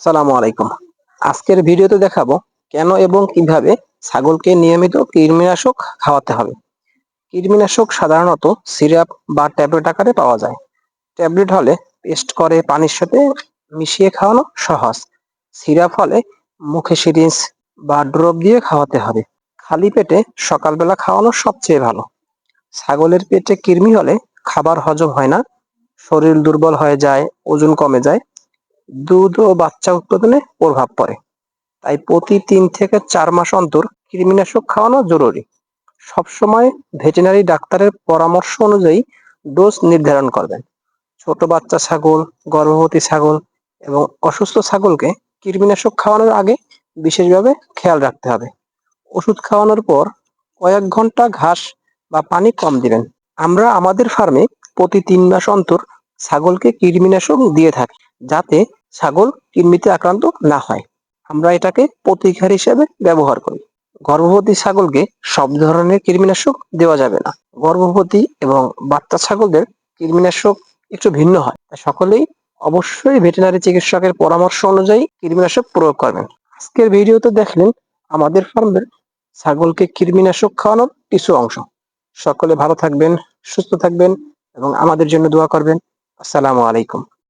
আসসালামু আলাইকুম। আজকের ভিডিওতে দেখাবো কেন এবং কীভাবে ছাগলকে নিয়মিত কৃমিনাশক খাওয়াতে হবে। কৃমিনাশক সাধারণত সিরাপ বা ট্যাবলেট আকারে পাওয়া যায়। ট্যাবলেট হলে পেস্ট করে পানির সাথে মিশিয়ে খাওয়ানো সহজ। সিরাপ হলে মুখে সিরিঞ্জ বা ড্রপ দিয়ে খাওয়াতে হবে। খালি পেটে সকালবেলা খাওয়ানো সবচেয়ে ভালো। ছাগলের পেটে কৃমি হলে খাবার হজম হয় না। শরীর দুর্বল হয়ে যায়, ওজন কমে যায় দুধ ও বাচ্চা উৎপাদনে প্রভাব পড়ে। তাই প্রতি তিন থেকে চার মাস অন্তর কৃমিনাশক খাওয়ানো জরুরি। সবসময় ভেটেরিনারি ডাক্তারের পরামর্শ অনুযায়ী ডোজ নির্ধারণ করবেন। ছোট বাচ্চা ছাগল, গর্ভবতী ছাগল এবং অসুস্থ ছাগলকে কৃমিনাশক খাওয়ানোর আগে বিশেষভাবে খেয়াল রাখতে হবে। ওষুধ খাওয়ানোর পর কয়েক ঘণ্টা ঘাস বা পানি কম দিবেন। আমরা আমাদের ফার্মে প্রতি তিন মাস অন্তর ছাগলকে কৃমিনাশক দিয়ে থাকি, যাতে ছাগল কৃমিতে আক্রান্ত না হয়। আমরা এটাকে প্রতিকার হিসেবে ব্যবহার করি। গর্ভবতী ছাগলকে সব ধরনের কৃমিনাশক দেওয়া যাবে না। গর্ভবতী এবং বাচ্চা ছাগলদের কৃমিনাশক একটু ভিন্ন হয়। সকলেই অবশ্যই ভেটেরিনারি চিকিৎসকের পরামর্শ অনুযায়ী কৃমিনাশক প্রয়োগ করবেন। আজকের ভিডিওতে দেখলেন আমাদের ফার্মের ছাগলকে কৃমিনাশক খাওয়ানোর কিছু অংশ। সকলে ভালো থাকবেন, সুস্থ থাকবেন এবং আমাদের জন্য দোয়া করবেন। আসসালামু আলাইকুম।